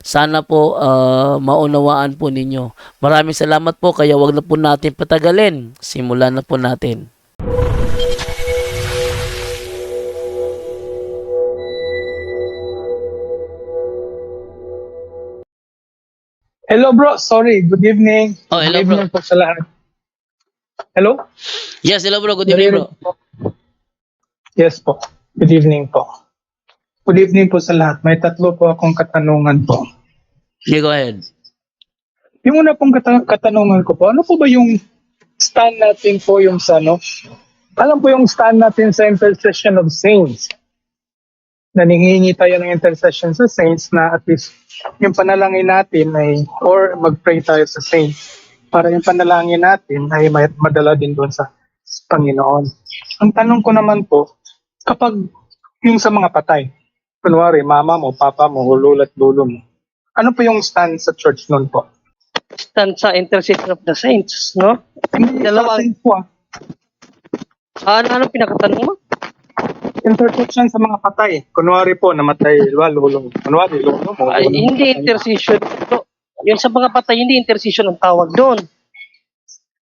Sana po ah, maunawaan po ninyo. Maraming salamat po kaya wag na po natin patagalin. Simulan na po natin. Hello bro, sorry. Good evening. Oh, hello, Good bro. evening po sa lahat. Hello? Yes, hello bro. Good evening bro. Po. Yes po. Good evening po. Good evening po sa lahat. May tatlo po akong katanungan po. Okay, go ahead. Yung una pong kata- katanungan ko po, ano po ba yung stand natin po yung sa ano? Alam po yung stand natin sa intercession of saints. Naningingi tayo ng intercession sa saints na at least yung panalangin natin ay or mag-pray tayo sa saints para yung panalangin natin ay madala din doon sa Panginoon. Ang tanong ko naman po, kapag yung sa mga patay, kunwari mama mo, papa mo, lula at lulo mo, ano po yung stand sa church noon po? stand sa intercession of the saints, no? Hindi sa saints po ah. Ano, ano pinakatanong mo? intersection sa mga patay. Kunwari po, namatay, diba, lulo. Kunwari, lulo mo. Ay, hindi patay. intercession. ito. Yung sa mga patay, hindi intercession ang tawag doon.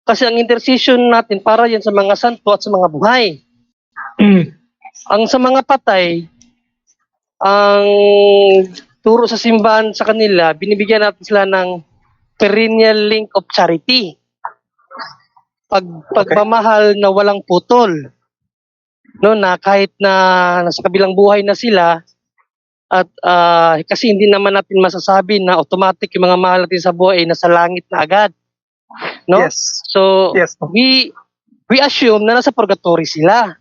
Kasi ang intercession natin para yan sa mga santo at sa mga buhay. Mm. Ang sa mga patay, ang turo sa simbahan sa kanila, binibigyan natin sila ng perennial link of charity. Pag, pagmamahal na walang putol. No, na kahit na nasa kabilang buhay na sila, at ah, kasi hindi naman natin masasabi na automatic yung mga mahal natin sa buhay ay nasa langit na agad. No? Yes. So, Yes we we assume na nasa purgatory sila.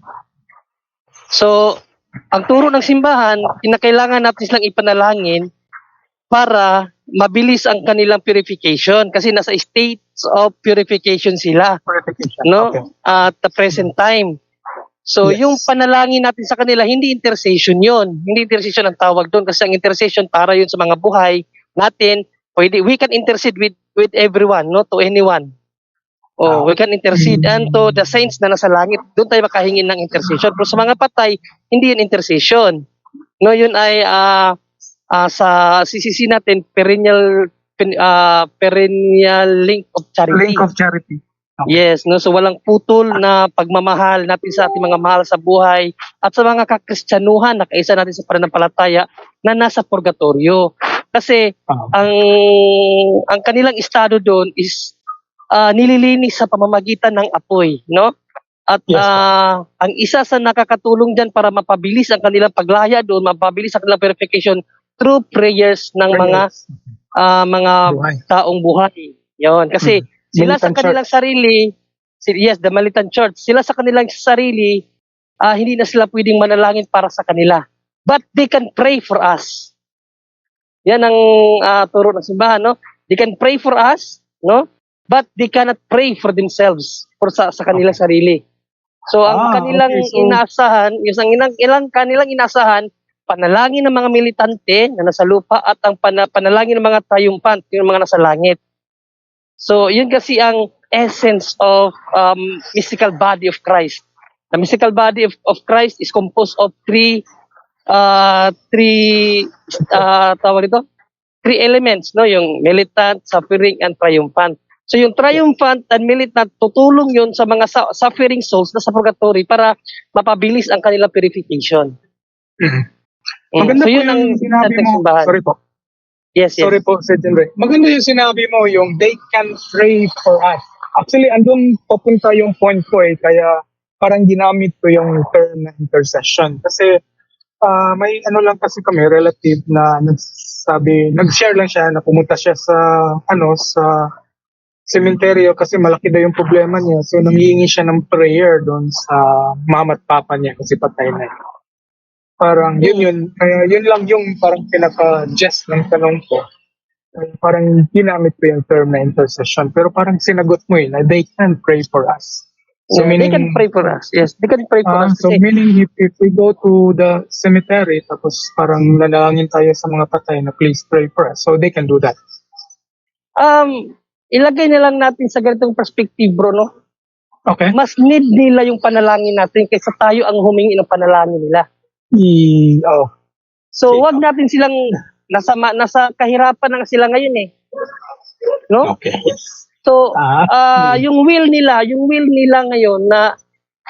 So, ang turo ng simbahan, kinakailangan natin silang ipanalangin para mabilis ang kanilang purification kasi nasa states of purification sila Purification. no Okay. at the present time. So, Yes. yung panalangin natin sa kanila, hindi intercession yon Hindi intercession ang tawag doon kasi ang intercession para yun sa mga buhay natin. Pwede, we can intercede with with everyone, no? To anyone. Ah. Oh, we can intercede and to the saints na nasa langit. Doon tayo makahingin ng intercession. Pero sa mga patay, hindi yun intercession. No, yun ay ah ah, sa CCC natin perennial pen- ah, perennial link of charity. Link of charity. Yes, no so walang putol na pagmamahal natin sa ating mga mahal sa buhay at sa mga kakristyanuhan na kaisa natin sa pananampalataya na nasa purgatorio. Kasi Ah. ang ang kanilang estado doon is ah, nililinis sa pamamagitan ng apoy, no? At Yes, ah, ang isa sa nakakatulong diyan para mapabilis ang kanilang paglaya doon, mapabilis ang kanilang purification through prayers ng mga ah, mga buhay. taong buhay. 'Yon, kasi sila sa kanilang sarili, si- yes, the militant church, sila sa kanilang sarili, ah, hindi na sila pwedeng manalangin para sa kanila. But they can pray for us. Yan ang ah, turo ng simbahan, no? They can pray for us, no? But they cannot pray for themselves, for sa, sa kanilang sarili. So, ang Ah, kanilang okay. So- inaasahan, yung ang ilang, ilang kanilang inaasahan, panalangin ng mga militante na nasa lupa at ang pana, panalangin ng mga triumphant, yung mga nasa langit. So, yun kasi ang essence of um, mystical body of Christ. The mystical body of, of Christ is composed of three uh, three uh, tawag dito? Three elements, no? Yung militant, suffering, and triumphant. So yung triumphant and militant, tutulong yun sa mga su- suffering souls na sa purgatory para mapabilis ang kanilang purification. Mhm. Mm. Maganda so po yun ang yung sinabi mo. simbahan. Sorry po. Yes, yes. Sorry po, Sir Jenre. Maganda yung sinabi mo, yung they can pray for us. Actually, andun papunta yung point ko eh. Kaya parang ginamit ko yung term na intercession. Kasi ah, may ano lang kasi kami, relative na nagsabi, nag-share lang siya na pumunta siya sa, ano, sa sementeryo kasi malaki daw yung problema niya. So, nangihingi siya ng prayer doon sa mama at papa niya kasi patay na. Parang yun yun. Kaya yun lang yung parang pinaka-gist ng tanong ko. Parang ginamit ko yung term na intercession. Pero parang sinagot mo yun na they can pray for us. So, Yeah, they meaning, can pray for us. Yes, they can pray for Ah, us. so Kasi, meaning if, if we go to the cemetery tapos parang nanalangin tayo sa mga patay na please pray for us. So they can do that. um, ilagay na lang natin sa ganitong perspective, bro, no? Okay. Mas need nila yung panalangin natin kaysa tayo ang humingi ng panalangin nila. I, oh. So, wag natin silang nasa nasa kahirapan na sila ngayon eh. No? Okay. So, Ah, ah, yung will nila, yung will nila ngayon na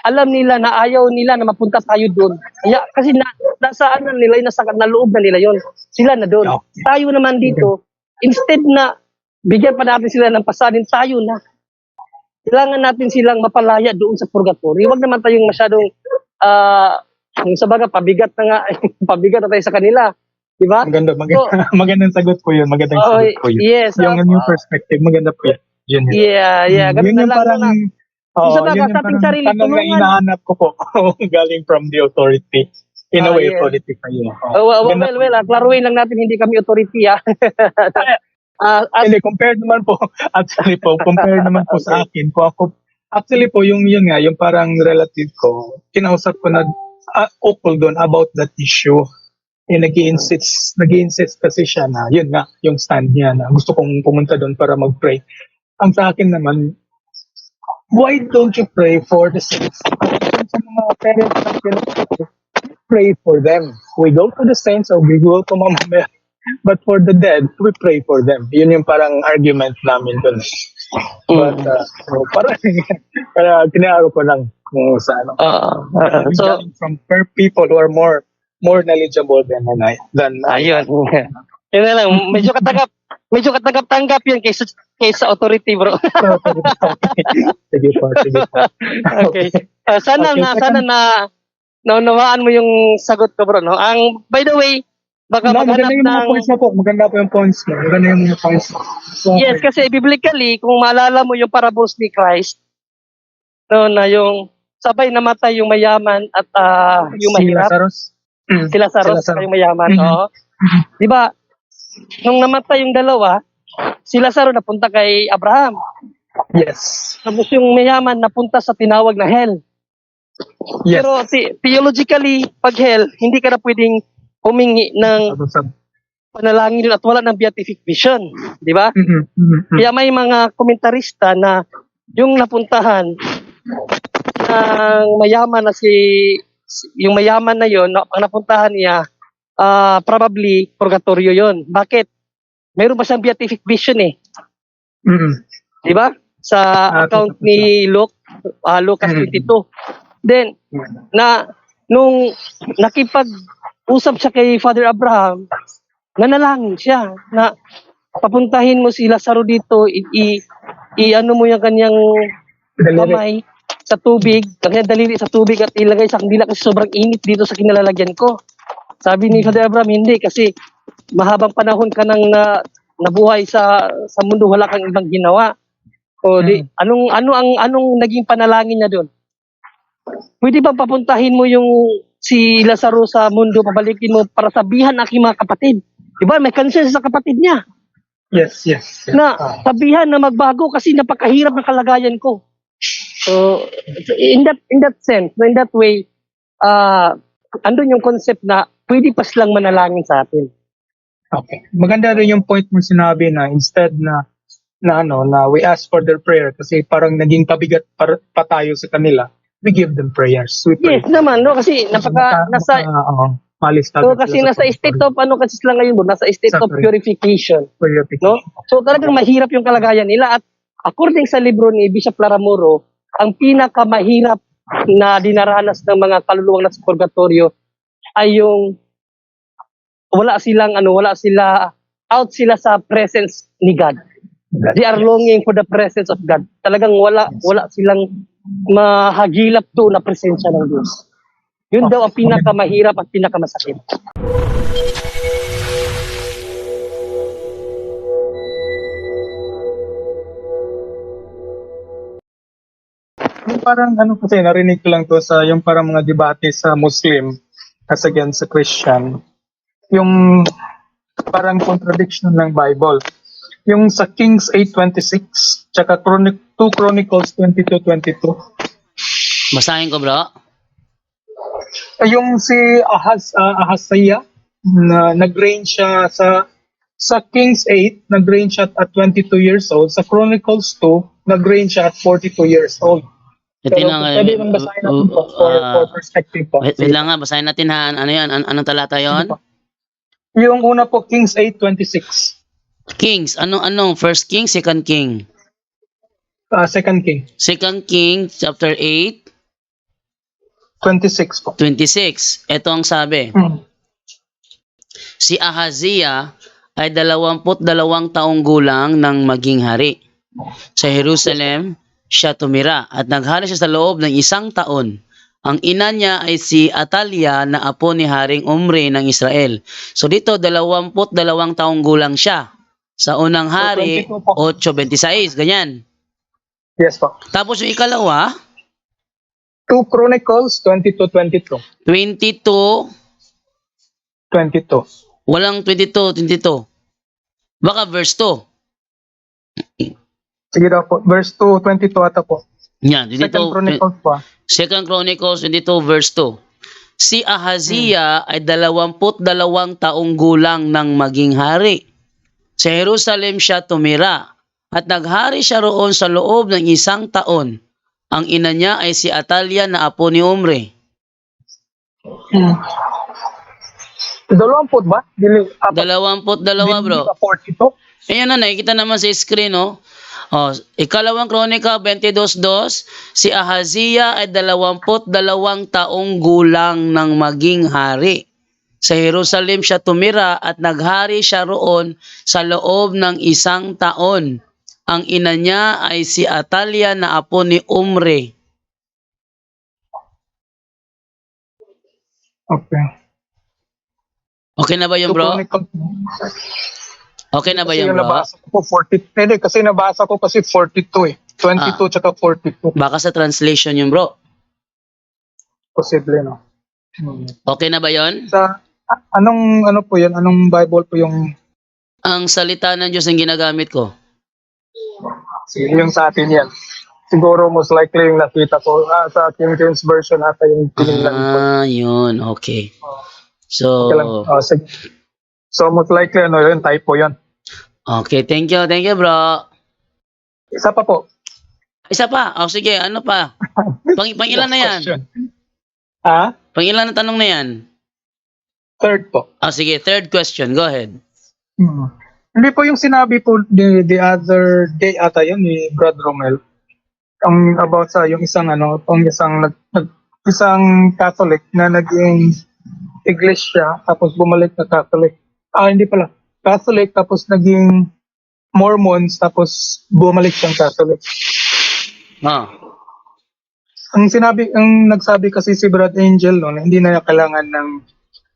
alam nila na ayaw nila na mapunta tayo doon. Kaya, kasi na, nasa ano nila, nasa naloob na nila yon Sila na doon. Okay. Tayo naman dito, instead na bigyan pa natin sila ng pasalin, tayo na. Kailangan natin silang mapalaya doon sa purgatory. Huwag naman tayong masyadong, ah, yung sa baga, pabigat na nga, pabigat na tayo sa kanila. Di ba? maganda, maganda. magandang sagot po yun. Magandang Oh, sagot po yun. yes. yung ah, new perspective, maganda po yun. Yun, yeah, yeah. Mm, Ganun yun na yung parang, muna. oh, Isa ba, yun yung sa parang sarili, tanong na hinahanap ko po galing from the authority. In a Ah, way, yes. authority kayo. Oh, well, well, well, well, ah, klaruhin lang natin, hindi kami authority, ah. Ah, as, Hindi, compared naman po, actually po, compared naman po sa akin, po ako, actually po, yung yun nga, yung parang relative ko, kinausap ko na uh, ukol doon about that issue. Eh, nag insist nag insist kasi siya na, yun nga, yung stand niya na gusto kong pumunta doon para mag-pray. Ang sa akin naman, why don't you pray for the saints? Sa mga parents natin, pray for them. We go to the saints or we go to Mama Mary. But for the dead, we pray for them. Yun yung parang argument namin dun. But, uh, so, parang, kaya kinaaro ko lang kung sa ano. ah, ah, so, from per people who are more more knowledgeable than I than ayun. Yun na lang, medyo katanggap, medyo katanggap-tanggap yun kaysa, kaysa authority, bro. sige po, sige po. okay. Ah, sana Okay, na, sana na, naunawaan mo yung sagot ko, bro, no? Ang, by the way, baka No, maganda yung mga ng, points mo po. Maganda po yung points mo. Maganda yung mga points mo. So, yes, kasi biblically, kung maalala mo yung parables ni Christ, no, na yung sabay namatay yung mayaman at ah, yung si mahirap. Lazarus. Mm. sila sa Ross Sila sa- yung mayaman. Mhm. Oo. Di ba? Nung namatay yung dalawa, si Lazaro napunta kay Abraham. Yes. Tapos yung mayaman napunta sa tinawag na hell. Yes. Pero the- theologically, pag hell, hindi ka na pwedeng humingi ng panalangin at wala ng beatific vision. Di ba? Mhm, mhm, mhm. Kaya may mga komentarista na yung napuntahan ng mayaman na si yung mayaman na yon na ang napuntahan niya ah, probably purgatorio yon. Bakit? Meron ba siyang beatific vision eh, Mhm. 'di ba? Sa Ah, account ni Luke, ah, Lucas Mm. 22. Then na nung nakipag-usap siya kay Father Abraham, nanalangin siya na papuntahin mo si Lazaro dito, i, i, i- ano mo yung kanyang kamay sa tubig, kanyang daliri sa tubig at ilagay sa kandila kasi sobrang init dito sa kinalalagyan ko. Sabi ni Father Abraham, hindi kasi mahabang panahon ka nang na, nabuhay sa sa mundo wala kang ibang ginawa. O di, anong ano ang anong naging panalangin niya doon? Pwede bang papuntahin mo yung si Lazaro sa mundo, pabalikin mo para sabihan aking mga kapatid. Diba? May concern sa kapatid niya Yes, yes. yes. na Ah. sabihan na magbago kasi napakahirap ng kalagayan ko. So, in that in that sense, in that way, uh, andun yung concept na pwede pa silang manalangin sa atin. Okay. Maganda rin yung point mo sinabi na instead na na ano na we ask for their prayer kasi parang naging pabigat pa, pa tayo sa kanila. We give them prayers. We pray. Yes naman, no? Kasi napaka, nasa, uh, malis so, kasi nasa state of, ano kasi sila ngayon, bro, nasa state of purification. purification. No? So talagang mahirap yung kalagayan nila at according sa libro ni Bishop Laramuro, ang pinakamahirap na dinaranas ng mga kaluluwang nasa purgatorio ay yung wala silang ano, wala sila out sila sa presence ni God. They are longing for the presence of God. Talagang wala wala silang mahagilap doon na presensya ng Diyos. Yun daw ang pinakamahirap at pinakamasakit. Yung parang ano kasi narinig ko lang to sa yung parang mga debate sa Muslim as against sa Christian. Yung parang contradiction ng Bible yung sa Kings 8:26 tsaka Chronic 2 Chronicles 22:22. Basahin ko, bro. Ay, yung si Ahaz uh, Ahazaya na nag-reign siya sa sa Kings 8, nag-reign siya at 22 years old. Sa Chronicles 2, nag-reign siya at 42 years old. Ito Pero na nga. pwede nang basahin natin po for, ah, for perspective po. wait, wait lang nga, basahin natin ha. Ano yan? An- anong talata yon? Yung una po, Kings 8.26. Kings. Anong, anong? First King, Second King? Uh, second King, Second King, chapter 8, 26 po. 26. Ito ang sabi. Mm. Si Ahazia ay dalawamput dalawang taong gulang nang maging hari. Sa Jerusalem, siya tumira at naghari siya sa loob ng isang taon. Ang ina niya ay si Atalia na apo ni Haring Umri ng Israel. So dito, dalawamput dalawang taong gulang siya. Sa unang hari, 22 po. 8.26, ganyan. Yes po. Tapos yung ikalawa, 2 Chronicles 22.22. 22, 22. walang 22, 22. Baka verse 2. Sige daw po. Verse 2, 22 ata po. Yan, Second dito, Chronicles po. Second Chronicles 22 verse 2. Si Ahazia ay dalawamput dalawang taong gulang nang maging hari. Sa Jerusalem siya tumira at naghari siya roon sa loob ng isang taon. Ang ina niya ay si Atalia na apo ni Umri. Mm. Dalawamput ba? Dili, apat. Dalawamput dalawa bro. Dili ba 42? Ayan na, nakikita naman sa screen, no? Oh, ikalawang kronika, 22.2, si Ahazia ay dalawamput dalawang taong gulang nang maging hari. Sa Jerusalem siya tumira at naghari siya roon sa loob ng isang taon. Ang ina niya ay si Atalia na apo ni Umri. Okay. Okay na ba yun, 2 bro? Okay na ba yung bro? nabasa ko po 40. Hindi, kasi nabasa ko kasi 42 eh. 22 Ah. tsaka 42. Baka sa translation yun, bro. Posible, no? Hmm. Okay na ba yun? Sa, a- anong, ano po yun? Anong Bible po yung, Ang salita ng Diyos ang ginagamit ko. sige, yung sa atin yan? Siguro most likely yung nakita ko ah, sa King James Version ata yung tinignan ko. Ah, yun. Okay. So, lang, ah, sige. So most likely ano yun, typo yun. okay. Thank you. Thank you, bro. Isa pa po. Isa pa. O, sige. Ano pa? Pang, pang ilan na yan? Question. Ah? Pang ilan na tanong na yan? Third po. O, sige. Third question. Go ahead. Hmm. Hindi po yung sinabi po the, the other day ata yun ni Brad Romel. Ang about sa yung isang ano, tong isang nag, nag- isang Catholic na naging iglesia tapos bumalik na Catholic. Ah, hindi pala. Catholic tapos naging Mormons tapos bumalik siyang Catholic. Oh. Ang sinabi, ang nagsabi kasi si Brad Angel no, na hindi na kailangan ng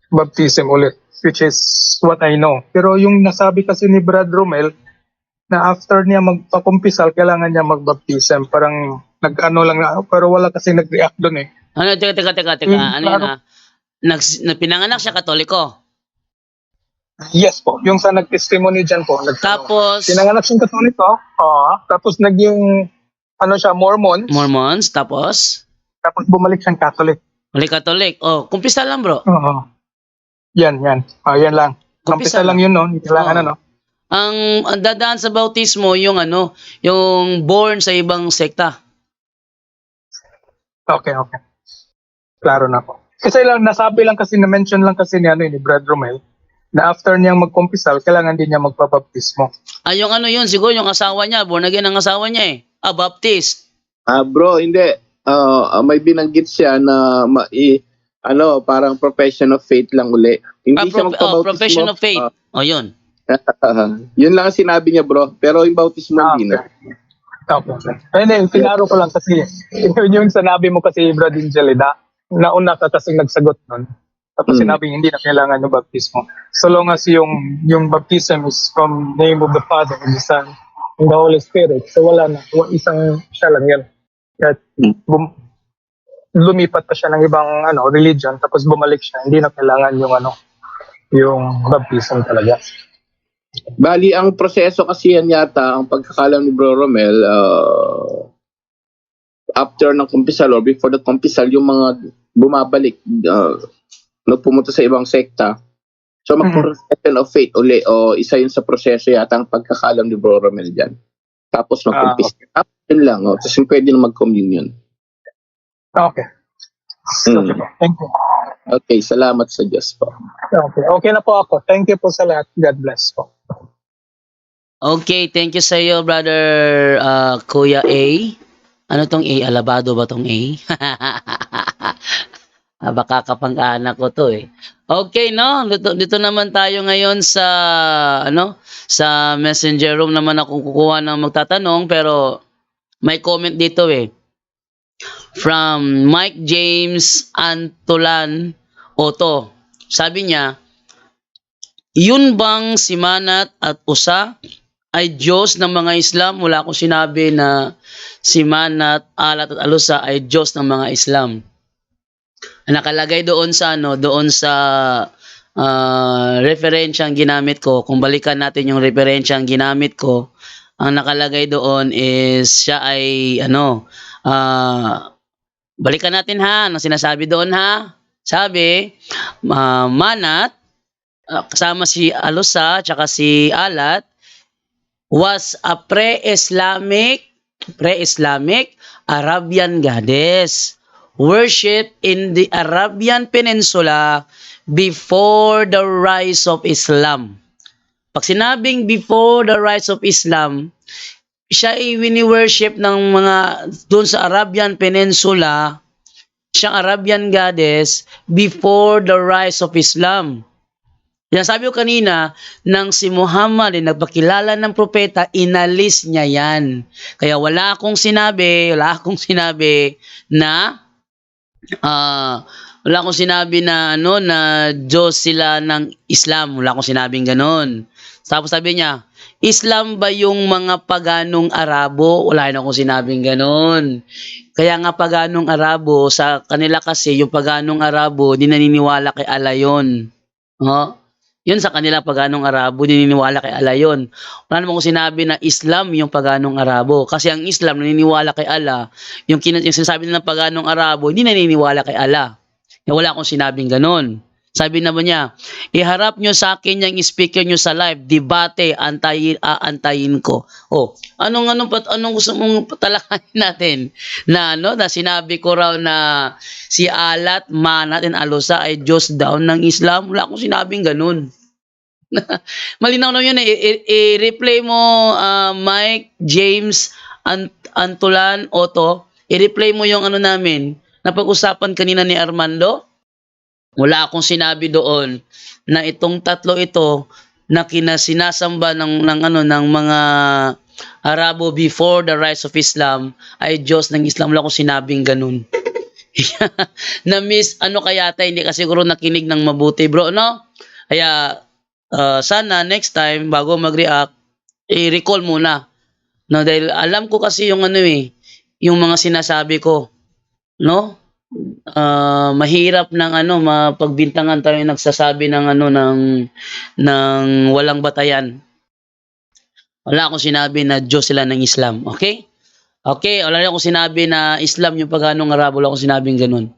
baptism ulit, which is what I know. Pero yung nasabi kasi ni Brad Romel, na after niya magpakumpisal, kailangan niya magbaptism. Parang nag-ano lang na, pero wala kasi nag-react doon eh. Ano, teka, teka, teka, teka. Hmm, Ano yun, ah? Nags, na, pinanganak siya katoliko. Yes po, yung sa nag-testimony dyan po. Nag- Tapos, Pinanganak siyang katoliko, oo. tapos naging, ano siya, Mormon, Mormons. Tapos, tapos bumalik siyang Catholic. mali katolik. Oh, kumpisa lang, bro. Oo. Yan, yan. Ah, yan lang. Kumpisa Kumpisa lang yun, no? Kailangan, Oo. ano. Ang, ang dadaan sa bautismo, yung ano, yung born sa ibang sekta. Okay, okay. Klaro na po. Kasi lang, nasabi lang kasi, na-mention lang kasi ni, ano, ni Brad Romel, na after niyang magkumpisal, kailangan din niya magpabaptismo. Ah, yung ano yun, siguro yung asawa niya, born again ang asawa niya eh. Ah, Baptist. Ah, bro, hindi. Ah, may binanggit siya na ma- i- ano, parang profession of faith lang uli. Ah, Hindi siya prof- oh, profession of faith. Ah, Oh, yun. yun lang ang sinabi niya, bro. Pero yung bautismo Ah, hindi na. Okay. okay. Hindi, pinaro ko lang kasi, yun yung sinabi mo kasi, Brad Angel, eh, na, nauna ka kasi nagsagot nun. Tapos Hmm. sinabi hindi na kailangan ng baptismo. So long as yung, yung baptism is from name of the Father and the Son and the Holy Spirit. So wala na. Isang siya lang yan. At bum- lumipat pa siya ng ibang ano religion tapos bumalik siya hindi na kailangan yung ano yung baptism talaga Bali, ang proseso kasi yan yata, ang pagkakalam ni Bro Romel, uh, after ng kumpisal or before the kumpisal, yung mga bumabalik, uh, no, pumunta sa ibang sekta, so mag-profession of faith uli, o isa yun sa proseso yata ang pagkakalam ni Bro Romel dyan. Tapos mag-kumpisal. Tapos yun lang, oh, tapos pwede na mag-communion. Okay Mm. okay po. thank you Okay, salamat sa Diyos po. okay okay na po ako thank you po sa lahat God bless po Okay, thank you sa iyo, brother uh, Kuya A. Ano tong A? Alabado ba tong A? Ah, Baka kapang-anak ko to eh. Okay, no? Dito, dito naman tayo ngayon sa ano, sa messenger room naman ako kukuha ng magtatanong pero may comment dito eh. From Mike James Antolan Oto. Sabi niya, yun bang si Manat at Usa ay Diyos ng mga Islam? Wala akong sinabi na si Manat, Alat at Alusa ay Diyos ng mga Islam. Nakalagay doon sa ano, doon sa uh, referensyang ginamit ko. Kung balikan natin yung referensyang ginamit ko, ang nakalagay doon is siya ay ano, ah, balikan natin ha, ano sinasabi doon ha? Sabi, ah, Manat, ah, kasama si Alusa, tsaka si Alat, was a pre-Islamic, pre-Islamic Arabian goddess worshipped in the Arabian Peninsula before the rise of Islam. Pag sinabing before the rise of Islam, siya ay wini-worship ng mga doon sa Arabian Peninsula, siyang Arabian goddess before the rise of Islam. Yan sabi ko kanina, nang si Muhammad ay nagpakilala ng propeta, inalis niya yan. Kaya wala akong sinabi, wala akong sinabi na ah wala akong sinabi na ano na Diyos sila ng Islam. Wala akong sinabing ganun. Tapos sabi niya, Islam ba yung mga paganong Arabo? Wala rin akong sinabing ganun. Kaya nga paganong Arabo, sa kanila kasi yung paganong Arabo, di naniniwala kay Allah yun. Oh? Yun sa kanila paganong Arabo, dininiwala kay Allah yun. Wala naman kong sinabi na Islam yung paganong Arabo. Kasi ang Islam naniniwala kay Allah. Yung, yung sinasabi ng paganong Arabo, hindi naniniwala kay Allah. Wala akong sinabing ganun. Sabi naman niya, iharap nyo sa akin yung speaker nyo sa live, debate, antayin, aantayin ko. Oh, anong anong pat anong gusto mong patalakayin natin? Na ano, na sinabi ko raw na si Alat, Manat, and Alusa ay Diyos daw ng Islam. Wala akong sinabing ganun. Malinaw na yun eh. I-replay mo ah, Mike, James, Ant- Antulan, Otto. I-replay mo yung ano namin. Napag-usapan kanina ni Armando. Wala akong sinabi doon na itong tatlo ito na kinasinasamba ng, ng ano ng mga Arabo before the rise of Islam ay Diyos ng Islam. Wala akong sinabing ganun. na miss ano kaya tayo hindi ka siguro nakinig ng mabuti bro no kaya uh, sana next time bago mag-react i-recall muna no dahil alam ko kasi yung ano eh yung mga sinasabi ko no Ah, mahirap ng ano mapagbintangan tayo nagsasabi ng ano ng ng walang batayan. Wala akong sinabi na Diyos sila ng Islam okay? Okay wala akong sinabi na Islam yung paganong Arabo wala akong sinabing ganun